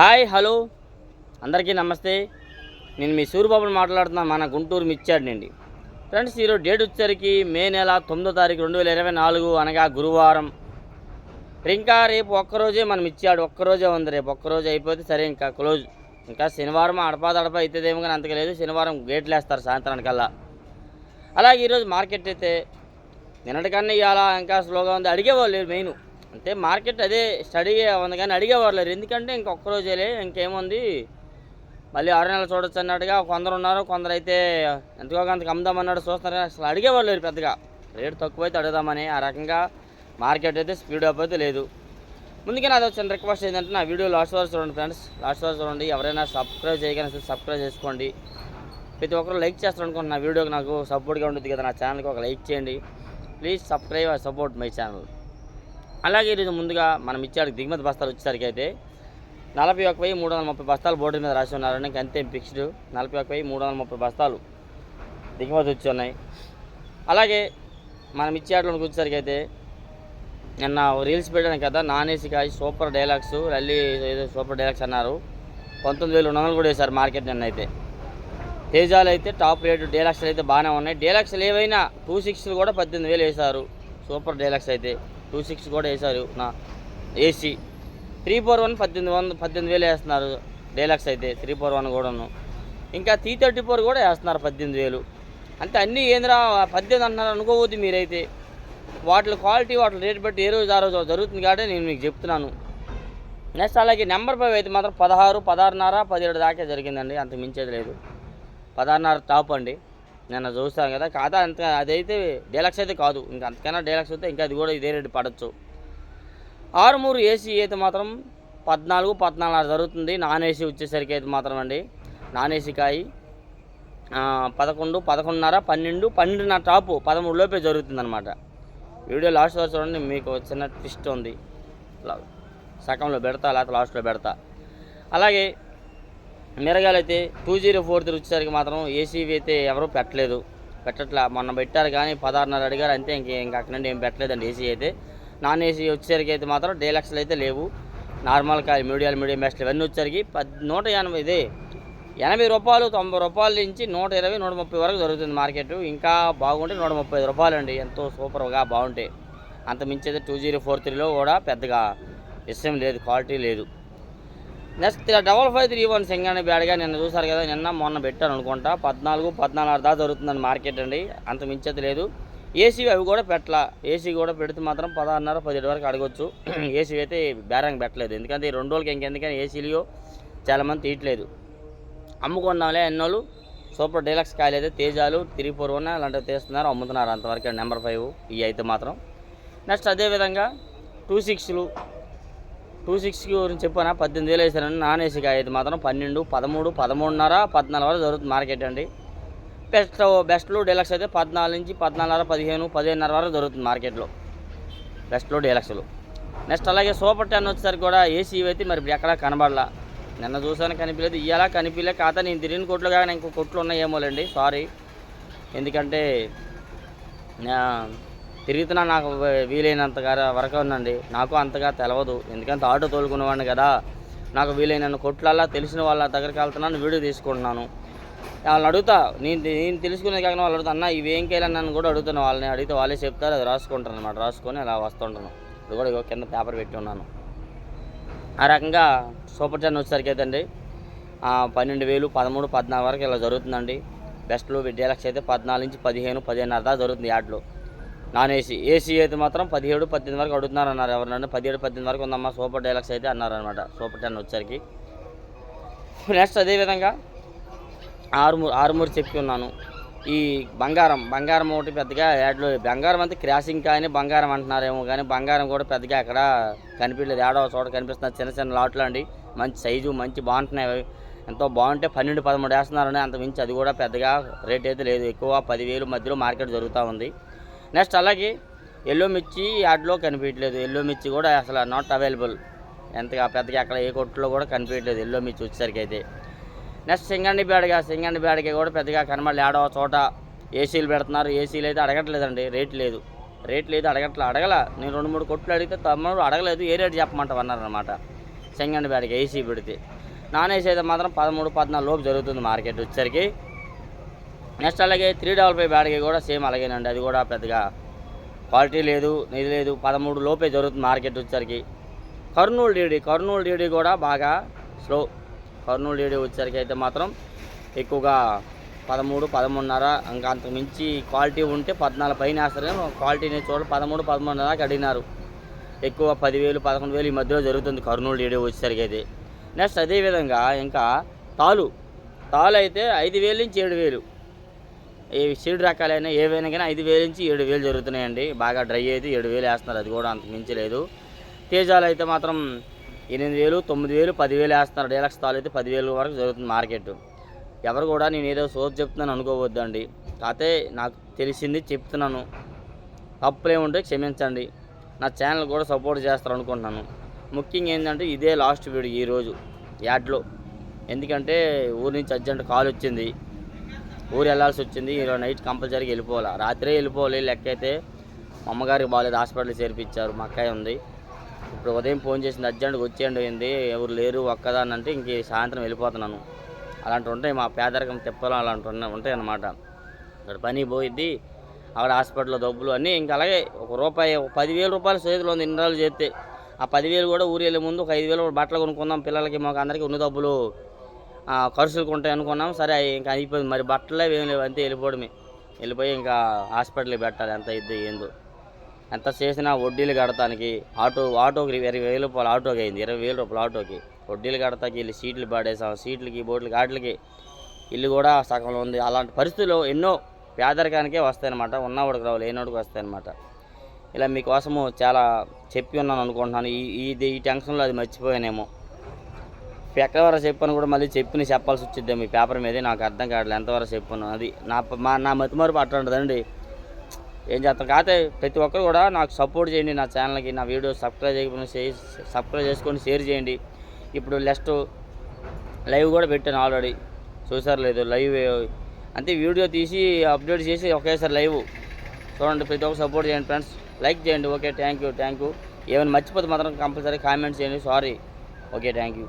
Hi hello. అందరికీ నమస్తే. నేను మీ సూర్యబాబుని మాట్లాడుతున్నాను మన గుంటూరు మిచ్చాడు నుండి ఫ్రెండ్స్ ఈరోజు డేట్ వచ్చేసరికి మే నెల తొమ్మిదో తారీఖు రెండు వేల ఇరవై నాలుగు అనగా గురువారం. ఇంకా రేపు ఒక్కరోజే మనం ఇచ్చాడు ఒక్కరోజే ఉంది రేపు ఒక్కరోజు అయిపోతే సరే ఇంకా క్లోజ్. ఇంకా శనివారం అడపాదడప అవుతుందేమో కానీ అంతగా లేదు శనివారం గేట్లు వేస్తారు సాయంత్రానికల్లా. అలాగే ఈరోజు మార్కెట్ అయితే నిన్నటికన్నా ఇవాళ ఇంకా స్లోగా ఉంది అడిగేవాళ్ళు లేదు మెయిన్. అంటే మార్కెట్ అదే స్టడీ ఉంది కానీ అడిగేవాళ్ళు లేరు ఎందుకంటే ఇంకొక రోజేలే ఇంకేముంది? మళ్ళీ ఆరు నెలలు చూడొచ్చు అన్నట్టుగా కొందరు ఉన్నారు కొందరు అయితే ఎంతకో అంతకు అమ్ముదామన్నాడు చూస్తున్నారు అసలు అడిగేవాళ్ళు లేరు పెద్దగా. రేటు తక్కువైతే అడుగుదామని ఆ రకంగా మార్కెట్ అయితే స్పీడ్ అప్ అయితే లేదు. ముందుగా నాది వచ్చిన రిక్వెస్ట్ ఏంటంటే నా వీడియో లాస్ట్ వరకు చూడండి ఫ్రెండ్స్. లాస్ట్ వరకు చూడండి. ఎవరైనా సబ్స్క్రైబ్ చేయగలిగిన సబ్స్క్రైబ్ చేసుకోండి. ప్రతి ఒక్కరు లైక్ చేస్తారనుకోండి నా వీడియోకి నాకు సపోర్ట్గా ఉంటుంది కదా నా ఛానల్కి ఒక లైక్ చేయండి. Please subscribe support my channel అలాగే ఈరోజు ముందుగా మనం ఇచ్చాడు దిగుమతి బస్తాలు వచ్చేసరికి అయితే నలభై ఒక వెయ్యి మూడు వందల ముప్పై బస్తాలు బోర్డు మీద రాసి ఉన్నారు. ఇంకా అంతే ఫిక్స్డ్. నలభై ఒక వెయ్యి మూడు వందల ముప్పై బస్తాలు దిగుమతి వచ్చి ఉన్నాయి. అలాగే మనం ఇచ్చేటలోకి వచ్చేసరికి అయితే నిన్న రీల్స్ పెట్టాను కదా నాన్ ఏసీ కాయ సూపర్ డైలాగ్స్ రల్లీ ఏదో సూపర్ డైలాక్స్ అన్నారు. పంతొమ్మిది వేలు రెండు వందలు కూడా వేశారు మార్కెట్ నిన్న అయితే. తేజాలు అయితే టాప్ రేటు డీలక్స్లు అయితే బాగానే ఉన్నాయి. డీలక్స్లు ఏవైనా టూ సిక్స్లు కూడా పద్దెనిమిది వేలు వేశారు సూపర్ డైలాక్స్ అయితే. టూ సిక్స్ కూడా వేశారు నా ఏసీ త్రీ ఫోర్ వన్ పద్దెనిమిది వంద పద్దెనిమిది వేలు వేస్తున్నారు. డైలాక్స్ అయితే త్రీ ఫోర్ వన్ కూడాను. ఇంకా త్రీ థర్టీ ఫోర్ కూడా వేస్తున్నారు పద్దెనిమిది వేలు. అంటే అన్నీ ఏంద్రా పద్దెనిమిది అంటున్నారు అనుకోవద్దు మీరైతే. వాటి క్వాలిటీ వాటి రేట్ బట్టి ఏ రోజు ఆ రోజు జరుగుతుంది కాబట్టి నేను మీకు చెప్తున్నాను. నెక్స్ట్ అలాగే నెంబర్ ఫైవ్ అయితే మాత్రం పదహారు పదహారున్నర పదిహేడు దాకా జరిగిందండి. అంత మించేది లేదు. పదహారున్నర టాప్ అండి. నిన్న చూస్తాను కదా. కాదా అంత అదైతే డీలక్స్ అయితే కాదు. ఇంకా అంతకైనా డీలక్స్ అయితే ఇంకా అది కూడా ఇదే రేటు పడవచ్చు ఆరుమూరు ఏసీ అయితే మాత్రం పద్నాలుగు పద్నాలుగు జరుగుతుంది. నాన్ ఏసీ వచ్చేసరికి అయితే మాత్రం అండి. నాన్ ఏసీ కాయి పదకొండు పదకొండున్నర పన్నెండు పన్నెండున్నర టాపు పదమూడు లోపే జరుగుతుంది అనమాట వీడియో లాస్ట్ వరకు చూడండి మీకు చిన్న ట్విస్ట్ ఉంది. సగంలో పెడతా లేకపోతే లాస్ట్లో పెడతా. అలాగే మిరగాయలు అయితే టూ జీరో ఫోర్ త్రీ వచ్చేసరికి మాత్రం ఏసీవి అయితే ఎవరూ పెట్టలేదు. పెట్టట్లా. మొన్న పెట్టారు కానీ పదహారున్నర అడిగారు. అంతే ఇంక ఇంకా అక్కడ నుండి ఏం పెట్టలేదండి ఏసీ అయితే. నాన్ ఏసీ వచ్చేసరికి అయితే మాత్రం డీలక్స్లు అయితే లేవు. నార్మల్ కాయలు మీడియాలు మీడియం బెస్ట్లు ఇవన్నీ వచ్చేసరికి పద్ నూట ఎనభై ఇదే. ఎనభై రూపాయలు తొంభై రూపాయల నుంచి నూట ఇరవై నూట ముప్పై వరకు జరుగుతుంది మార్కెట్. ఇంకా బాగుంటే నూట ముప్పై ఐదు రూపాయలు అండి ఎంతో సూపర్గా బాగుంటాయి. అంత మించి అయితే టూ జీరో ఫోర్ త్రీలో కూడా పెద్దగా విషయం లేదు క్వాలిటీ లేదు. Next double five three one Singhani బ్యాడ్గా నిన్న చూసారు కదా నిన్న మొన్న పెట్టాను అనుకుంటా. పద్నాలుగు పద్నాలుగు దాకా జరుగుతుందండి మార్కెట్ అండి. అంత మించేది లేదు. ఏసీ అవి కూడా పెట్టలా. ఏసీ కూడా పెడితే మాత్రం పదహారున్నర పదిహేడు వరకు అడగొచ్చు. ఏసీ అయితే బేరంగా పెట్టలేదు. ఎందుకంటే ఈ రెండు రోజులకి ఇంకెందుకని ఏసీలు చాలామంది తీయట్లేదు. అమ్ముకున్నాంలే ఎన్నోళ్ళు. సూపర్ డీలక్స్ కాయలు అయితే తేజాలు త్రీ ఫోర్ వన్ అలాంటివి తీస్తున్నారు. అమ్ముతున్నారు అంతవరకు నెంబర్ ఫైవ్ ఇవి అయితే మాత్రం. నెక్స్ట్ అదేవిధంగా టూ సిక్స్లు టూ సిక్స్కి గురించి చెప్పాను? పద్దెనిమిది వేలు వేసారని నాన్ ఏసీ అయితే మాత్రం పన్నెండు పదమూడు పదమూడున్నర పద్నాలుగు వరకు జరుగుతుంది మార్కెట్ అండి. బెస్ట్ బెస్ట్లో డీలక్స్ అయితే పద్నాలుగు నుంచి పద్నాలుగున్నర పదిహేను పదిహేనున్నర వరకు దొరుకుతుంది మార్కెట్లో. బెస్ట్లో డీలక్స్లు నెక్స్ట్ అలాగే సూపర్ టెన్ వచ్చేసరికి కూడా ఏసీ అయితే మరి ఇప్పుడు ఎక్కడా కనబడలా. నిన్న చూసాను కనిపించలేదు. ఇవాళ కనిపించలే. కాదా నేను తిరిగిన కొట్లు కాక ఇంకో కొట్లు ఉన్నాయేమోలేండి. సారీ ఎందుకంటే తిరుగుతున్నా నాకు వీలైనంత వీలైనంతగా వరకు ఉందండి. నాకు అంతగా తెలవదు. ఎందుకంటే ఆటో తోలుకునేవాడిని కదా. నాకు వీలైన కొట్లల్లా తెలిసిన వాళ్ళ దగ్గరికి వెళ్తున్నాను వీడియో తీసుకుంటున్నాను. వాళ్ళని అడుగుతా నేను నేను తెలుసుకునే కాకుండా వాళ్ళు అడుగుతా అన్న ఇవేం కేయాలని నన్ను కూడా అడుగుతాను వాళ్ళని అడిగితే వాళ్ళే చెప్తారు అది రాసుకుంటాను అనమాట రాసుకొని అలా వస్తుంటాను. ఇప్పుడు కూడా కింద పేపర్ పెట్టి ఉన్నాను. ఆ రకంగా సూపర్ జన్ వచ్చేసరికి అయితే అండి పన్నెండు వేలు పదమూడు పద్నాలుగు వరకు ఇలా జరుగుతుందండి. బెస్ట్లో విద్యాలక్ష అయితే పద్నాలుగు నుంచి పదిహేను పదిహేను దాకా జరుగుతుంది యాడ్లో. Non AC. ఏసీ అయితే మాత్రం పదిహేడు పద్దెనిమిది వరకు అడుగుతున్నారు అన్నారు ఎవరినన్నా పదిహేడు పద్దెనిమిది వరకు ఉందమ్మా సూపర్ డైలాక్స్ అయితే అన్నారు అనమాట. సూపర్ టెన్ వచ్చరికి నెక్స్ట్ అదేవిధంగా ఆరుమూరు ఆరుమూరు చెప్పి ఉన్నాను. ఈ బంగారం బంగారం ఒకటి పెద్దగా యాడ్లో బంగారం అంతా క్రాసింగ్ కానీ బంగారం అంటున్నారేమో కానీ బంగారం కూడా పెద్దగా అక్కడ కనిపించలేదు. ఏడో చోట కనిపిస్తున్న చిన్న చిన్న లాట్లు అండి. మంచి సైజు మంచి బాగుంటున్నాయి అవి. ఎంతో బాగుంటే పన్నెండు పదమూడు వేస్తున్నారని అంత మించి అది కూడా పెద్దగా రేట్ అయితే లేదు. ఎక్కువ పదివేలు మధ్యలో మార్కెట్ జరుగుతూ ఉంది. నెక్స్ట్ అలాగే ఎల్లో మిర్చి యాడ్లో కనిపించట్లేదు. ఎల్లో మిర్చి కూడా అసలు నాట్ అవైలబుల్ ఎంతగా పెద్దగా అక్కడ ఏ కొట్టులో కూడా కనిపించట్లేదు ఎల్లో మిర్చి వచ్చేసరికి అయితే. నెక్స్ట్ సింగండి బేడగా సింగండి బేడగా కూడా పెద్దగా కనబడలేదు ఆడో చోట ఏసీలు పెడుతున్నారు. ఏసీలు అయితే అడగట్లేదండి. రేట్ లేదు. రేట్ లేదు అడగట్ల. అడగల. నేను రెండు మూడు కొట్లు అడిగితే తమ్ముడు అడగలేదు. ఏ రేటు చెప్పమంటావు అన్నారనమాట సెకండ్ బ్యాడ్కి ఏసీ పెడితే. నాన్ ఏసీ అయితే మాత్రం పదమూడు పద్నాలుగు లోపు జరుగుతుంది మార్కెట్ వచ్చేసరికి. నెక్స్ట్ అలాగే త్రీ డబల్ ఫైవ్ బ్యాడ్కి కూడా సేమ్ అలాగేనండి. అది కూడా పెద్దగా క్వాలిటీ లేదు ఇది లేదు. పదమూడు లోపే జరుగుతుంది మార్కెట్ వచ్చేసరికి. కర్నూలు డీడీ కర్నూలు డీడీ కూడా బాగా స్లో. కర్నూలు డీడీ వచ్చేసరికి అయితే మాత్రం ఎక్కువగా పదమూడు పదమూడున్నర ఇంకా అంతకు మించి క్వాలిటీ ఉంటే పద్నాలుగు పైన వేస్తారు క్వాలిటీని చూడ పదమూడు పదమూడున్నర అడిగినారు. ఎక్కువ పదివేలు పదకొండు వేలు ఈ మధ్యలో జరుగుతుంది కర్నూలు డీడీ వచ్చేసరికి అయితే. నెక్స్ట్ అదేవిధంగా ఇంకా తాలు. తాలు అయితే ఐదు వేలు నుంచి ఏడు వేలు. ఈ సీడ్ రకాలైనా ఏవైనా కానీ ఐదు వేలు నుంచి ఏడు వేలు జరుగుతున్నాయండి. బాగా డ్రై అయితే ఏడు వేలు వేస్తున్నారు. అది కూడా అంత మించలేదు తేజాలు అయితే మాత్రం ఎనిమిది వేలు తొమ్మిది వేలు పదివేలు వేస్తున్నారు. డీలక్స్ తాలు అయితే పదివేలు వరకు జరుగుతుంది మార్కెట్. ఎవరు కూడా నేను ఏదో సోప్ చెప్తున్నాను అనుకోవద్దండి. కాకపోతే నాకు తెలిసింది చెప్తున్నాను. తప్పులేముంటే క్షమించండి. నా ఛానల్ కూడా సపోర్ట్ చేస్తారు అనుకుంటున్నాను. ముఖ్యంగా ఏంటంటే ఇదే లాస్ట్ వీడియో ఈరోజు యాడ్లో. ఎందుకంటే ఊరి నుంచి అర్జెంట్ కాల్ వచ్చింది. ఊరు వెళ్ళాల్సి వచ్చింది. ఈరోజు నైట్ కంపల్సరీగా వెళ్ళిపోవాలి. రాత్రే వెళ్ళిపోవాలి. లెక్క అయితే అమ్మగారికి బాగాలేదు. హాస్పిటల్ చేర్పించారు. మా అక్కయ్య ఉంది. ఇప్పుడు ఉదయం ఫోన్ చేసింది అర్జెంట్గా వచ్చేయండి ఏంది ఎవరు లేరు ఒక్కదాన్ని అంటే ఇంక సాయంత్రం వెళ్ళిపోతున్నాను. అలాంటి ఉంటాయి. మా పేదరికం తిప్పలు అలాంటి ఉన్నాయి ఉంటాయి అన్నమాట. ఇక్కడ పని పోయిద్ది. అక్కడ హాస్పిటల్లో డబ్బులు అన్నీ ఇంకా అలాగే ఒక రూపాయి ఒక పదివేల రూపాయలు చేతిలో ఉంది. ఇన్ని రోజులు చేస్తే ఆ పదివేలు కూడా ఊరు వెళ్ళే ముందు ఒక ఐదు వేలు బట్టలు కొనుక్కుందాం. పిల్లలకి మాకు అందరికీ ఉన్న డబ్బులు ఖర్చులకు ఉంటాయి అనుకున్నాం. సరే అవి ఇంకా అయిపోయింది. మరి బట్టలే ఏం లేవు. అంతే వెళ్ళిపోవడమే. వెళ్ళిపోయి ఇంకా హాస్పిటల్కి పెట్టాలి. ఎంత ఇద్దు ఏందో. ఎంత చేసినా వడ్డీలు కడతానికి ఆటో ఆటోకి ఇరవై వేల రూపాయలు ఆటోకి అయింది. ఇరవై వేలు రూపాయలు ఆటోకి. వడ్డీలు కడతాకి వెళ్ళి సీట్లు పాడేసాం. సీట్లకి బోట్లకి వాటికి ఇల్లు కూడా సగంలో ఉంది. అలాంటి పరిస్థితులు ఎన్నో పేదరికానికే వస్తాయన్నమాట. ఉన్నవాడికి రావు లేనివాడికి వస్తాయన్నమాట. ఇలా మీకోసము చాలా చెప్పి ఉన్నాను అనుకుంటున్నాను. ఈ ఈ టెన్షన్లో అది మర్చిపోయానేమో. ఎక్కడవరకు చెప్పాను కూడా మళ్ళీ చెప్పిన చెప్పాల్సి వచ్చింది మీ పేపర్ మీదే. నాకు అర్థం కావట్లేదు. ఎంతవరకు చెప్పాను. అది నా మా నా మతిమరుపు అట్లాంటిదండి ఏం చేస్తాం? కాకపోతే ప్రతి ఒక్కరు కూడా నాకు సపోర్ట్ చేయండి నా ఛానల్కి. నా వీడియో సబ్స్క్రైబ్ చేయకుండా చే- సబ్స్క్రైబ్ చేసుకొని షేర్ చేయండి. ఇప్పుడు నెక్స్ట్ లైవ్ కూడా పెట్టాను ఆల్రెడీ. చూసారు లేదు లైవ్. అంతే వీడియో తీసి అప్డేట్ చేసి ఒకేసారి లైవ్. చూడండి ప్రతి ఒక్కరు సపోర్ట్ చేయండి ఫ్రెండ్స్. లైక్ చేయండి. Okay thank you thank you. ఏమైనా మర్చిపోతే మాత్రం కంపల్సరీ కామెంట్స్ చేయండి. సారీ. Okay thank you.